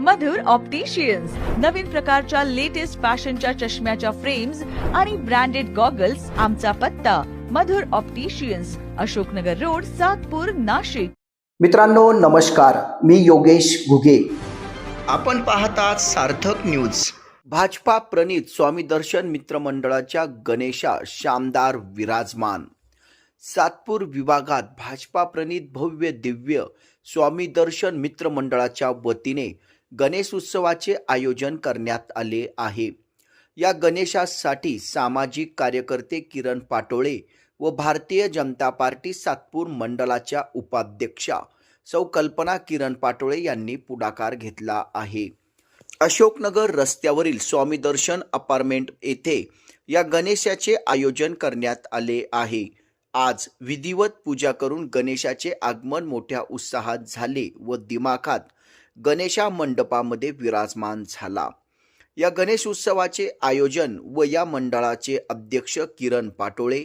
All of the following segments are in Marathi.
मधुर ऑप्टिशियन्स नवीन प्रकारच्या लेटेस्ट फॅशनच्या चष्म्याच्या फ्रेम्स आणि ब्रँडेड गॉगल्स आमचा पत्ता. Madhur opticians Ashoknagar road Satpur Nashik. मित्रांनो नमस्कार. मी योगेश घुगे. आपण पाहतात सार्थक न्यूज भाजपा प्रणित स्वामी दर्शन मित्रमंडळाच्या गणेशा शामदार विराजमान. सातपूर विभागात भाजपा प्रणित भव्य दिव्य स्वामी दर्शन मित्रमंडळाच्या वतीने गणेश उत्सवाचे आयोजन करण्यात आले आहे. या गणेशासाठी सामाजिक कार्यकर्ते किरण पाटोळे व भारतीय जनता पार्टी सातपूर मंडळाच्या उपाध्यक्षा सौ कल्पना किरण पाटोळे यांनी पुढाकार घेतला आहे. अशोकनगर रस्त्यावरील स्वामी दर्शन अपार्टमेंट येथे या गणेशाचे आयोजन करण्यात आले आहे. आज विधिवत पूजा करून गणेशाचे आगमन मोठ्या उत्साहात झाले व दिमाखात गणेशा मंडपामध्ये विराजमान झाला. या गणेश उत्सवाचे आयोजन व या मंडळाचे अध्यक्ष किरण पाटोळे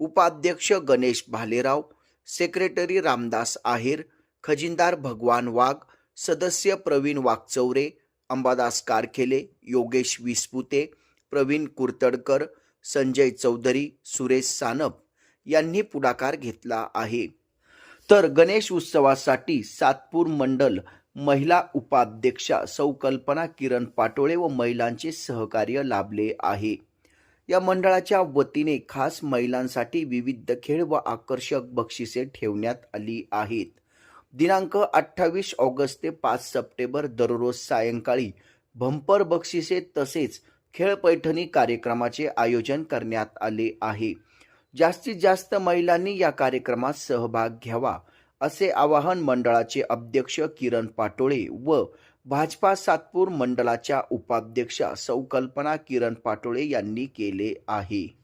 उपाध्यक्ष गणेश भालेराव सेक्रेटरी रामदास आहेर खजिनदार भगवान वाघ सदस्य प्रवीण वाघचौरे अंबादास कारखेले योगेश विस्पुते प्रवीण कुर्तडकर संजय चौधरी सुरेश सानप यांनी पुढाकार घेतला आहे. तर गणेश उत्सवासाठी सातपूर मंडल महिला उपाध्यक्षा सौ कल्पना किरण पाटोळे व महिलांचे सहकार्य लाभले आहे. या मंडळाच्या वतीने खास महिलांसाठी विविध खेळ व आकर्षक बक्षिसे ठेवण्यात आली आहेत. दिनांक अठ्ठावीस ऑगस्ट ते पाच सप्टेंबर दररोज सायंकाळी भंपर बक्षिसे तसेच खेळ पैठणी कार्यक्रमाचे आयोजन करण्यात आले आहे. जास्तीत जास्त महिलांनी या कार्यक्रमात सहभाग घ्यावा असे आवाहन मंडळाचे अध्यक्ष किरण पाटोळे व भाजपा सातपूर मंडळाच्या उपाध्यक्षा संकल्पना किरण पाटोळे यांनी केले आहे.